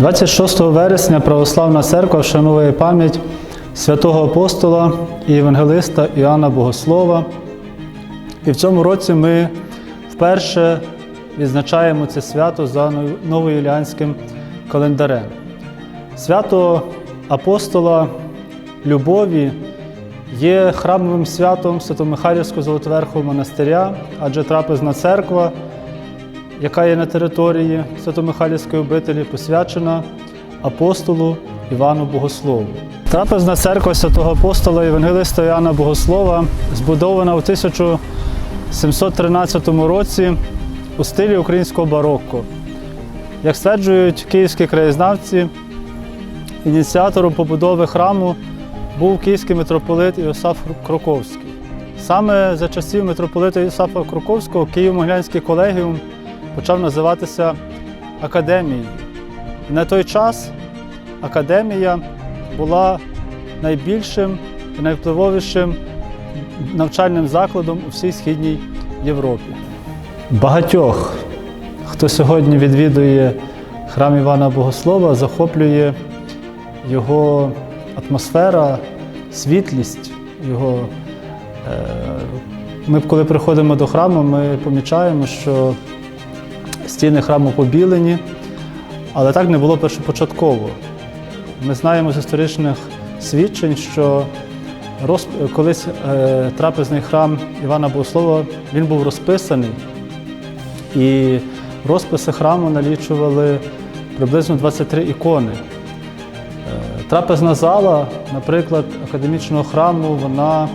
26 вересня Православна Церква вшановує пам'ять святого апостола і євангелиста Іоанна Богослова. І в цьому році ми вперше відзначаємо це свято за новоюліанським календарем. Свято апостола любові є храмовим святом Свято-Михайлівського Золотоверхового монастиря, адже трапезна церква, яка є на території Свято-Михайлівської обителі, посвячена апостолу Івану Богослову. Трапезна церква святого апостола Євангелиста Іоанна Богослова збудована у 1713 році у стилі українського барокко. Як стверджують київські краєзнавці, ініціатором побудови храму був київський митрополит Іосаф Кроковський. Саме за часів митрополита Іосафа Кроковського Києво-Могилянський колегіум почав називатися Академією. На той час академія була найбільшим і найвпливовішим навчальним закладом у всій Східній Європі. Багатьох, хто сьогодні відвідує храм Івана Богослова, захоплює його атмосфера, світлість, його. е, Ми, коли приходимо до храму, ми помічаємо, що стіни храму побілені, але так не було першопочатково. Ми знаємо з історичних свідчень, що розп- колись е, трапезний храм Івана Богослова він був розписаний, і розписи храму налічували приблизно 23 ікони. Е, Трапезна зала, наприклад, академічного храму, вона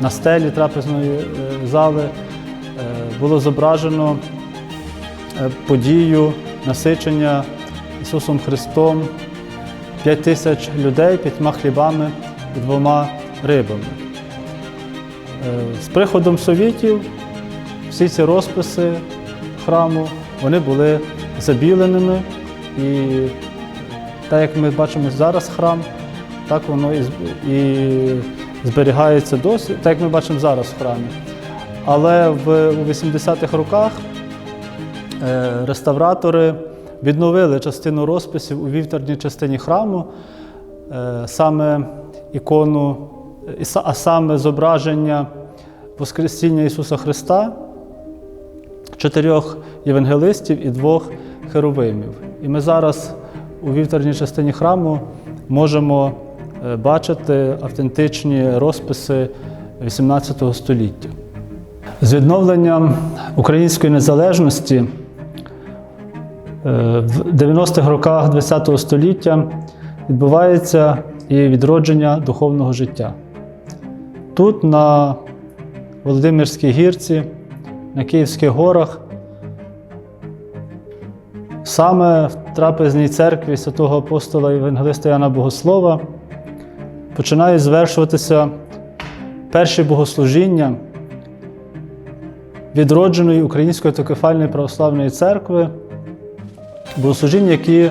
на стелі трапезної е, зали е, було зображено подію насичення Ісусом Христом 5 тисяч людей п'ятьма хлібами і двома рибами. Е, З приходом совітів всі ці розписи храму вони були забіленими і так як ми бачимо зараз храм, так воно і, зберігається досі, так як ми бачимо зараз в храмі. Але в, у 80-х роках е, реставратори відновили частину розписів у вівторній частині храму, е, саме ікону, а саме зображення Воскресіння Ісуса Христа, чотирьох євангелистів і двох херовимів. І ми зараз у вівторній частині храму можемо е, бачити автентичні розписи XVIII століття. З відновленням української незалежності е, в 90-х роках ХХ століття відбувається і відродження духовного життя. Тут, на Володимирській гірці, на Київських горах, саме в трапезній церкві святого апостола Євангелиста Яна Богослова починають звершуватися перші богослужіння відродженої Української автокефальної православної церкви, богослужіння, які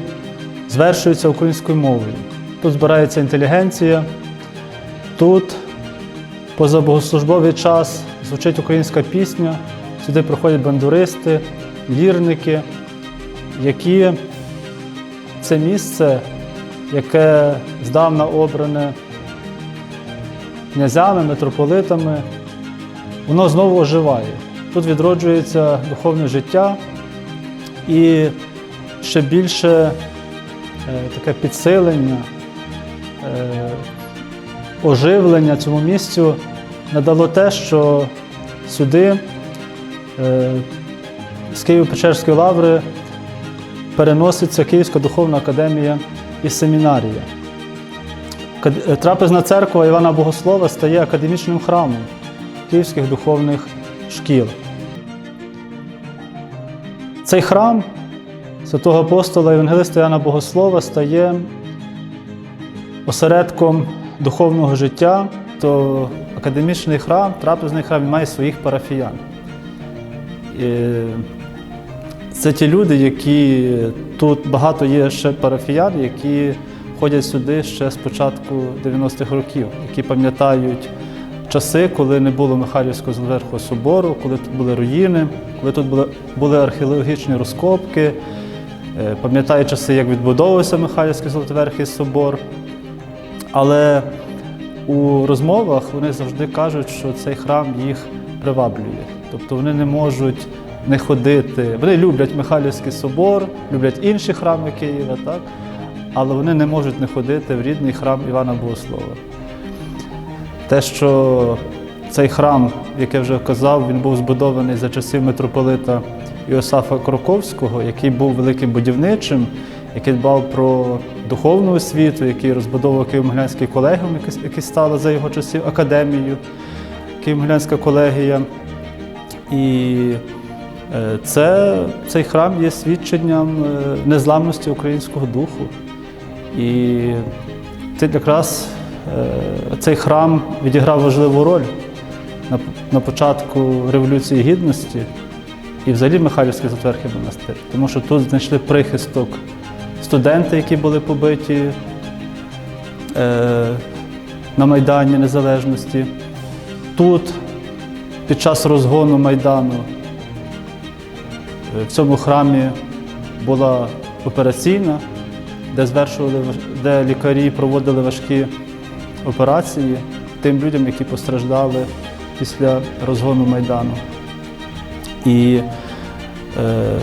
звершуються українською мовою. Тут збирається інтелігенція, тут поза богослужбовий час звучить українська пісня, сюди приходять бандуристи, лірники, які це місце, яке здавна обране князями, митрополитами, воно знову оживає. Тут відроджується духовне життя і ще більше е, таке підсилення, е, оживлення цьому місцю надало те, що сюди е, з Києво-Печерської лаври переноситься Київська духовна академія і семінарія. Трапезна церква Івана Богослова стає академічним храмом київських духовних шкіл. Цей храм святого апостола Євангелиста Іоанна Богослова стає осередком духовного життя, то академічний храм, трапезний храм має своїх парафіян. І Це ті люди, які тут багато є ще парафіян, які ходять сюди ще з початку 90-х років, які пам'ятають часи, коли не було Михайлівського Зверху собору, коли тут були руїни, коли тут були археологічні розкопки, е, пам'ятає часи, як відбудовувався Михайлівський Золотоверхий собор. Але у розмовах вони завжди кажуть, що цей храм їх приваблює. Тобто вони не можуть не ходити. Вони люблять Михайлівський собор, люблять інші храми Києва, так? але вони не можуть не ходити в рідний храм Івана Богослова. Те, що цей храм, як я вже казав, він був збудований за часів митрополита Іосафа Кроковського, який був великим будівничим, який дбав про духовну освіту, який розбудовував Києво-Могилянський колегіум, який- стала за його часів академією, Києво-Могилянська колегія. І е, це, цей храм є свідченням е, незламності українського духу. І це якраз е, цей храм відіграв важливу роль на початку Революції Гідності і взагалі Михайлівський затверхий монастир, тому що тут знайшли прихисток студенти, які були побиті е, на Майдані Незалежності. Тут під час розгону Майдану е, в цьому храмі була операційна, де звершували де лікарі проводили важкі операції тим людям, які постраждали після розгону Майдану. І е,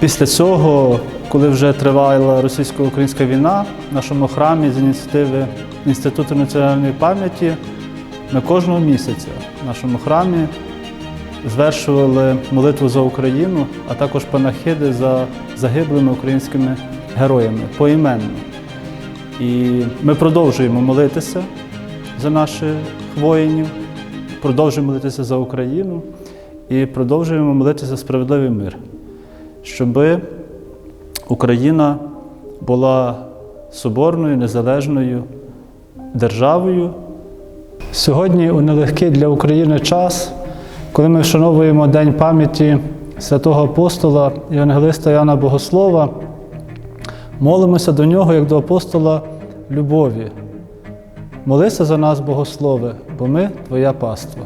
після цього, коли вже тривала російсько-українська війна, в нашому храмі з ініціативи Інституту національної пам'яті ми кожного місяця в нашому храмі звершували молитву за Україну, а також панахиди за загиблими українськими героями поіменно. І ми продовжуємо молитися за наших воїнів, продовжуємо молитися за Україну і продовжуємо молитися за справедливий мир, щоб Україна була соборною, незалежною державою. Сьогодні у нелегкий для України час, коли ми вшановуємо День пам'яті святого апостола Євангелиста Яна Богослова, молимося до нього як до апостола любові. Молися за нас, Богослове, бо ми Твоя паства.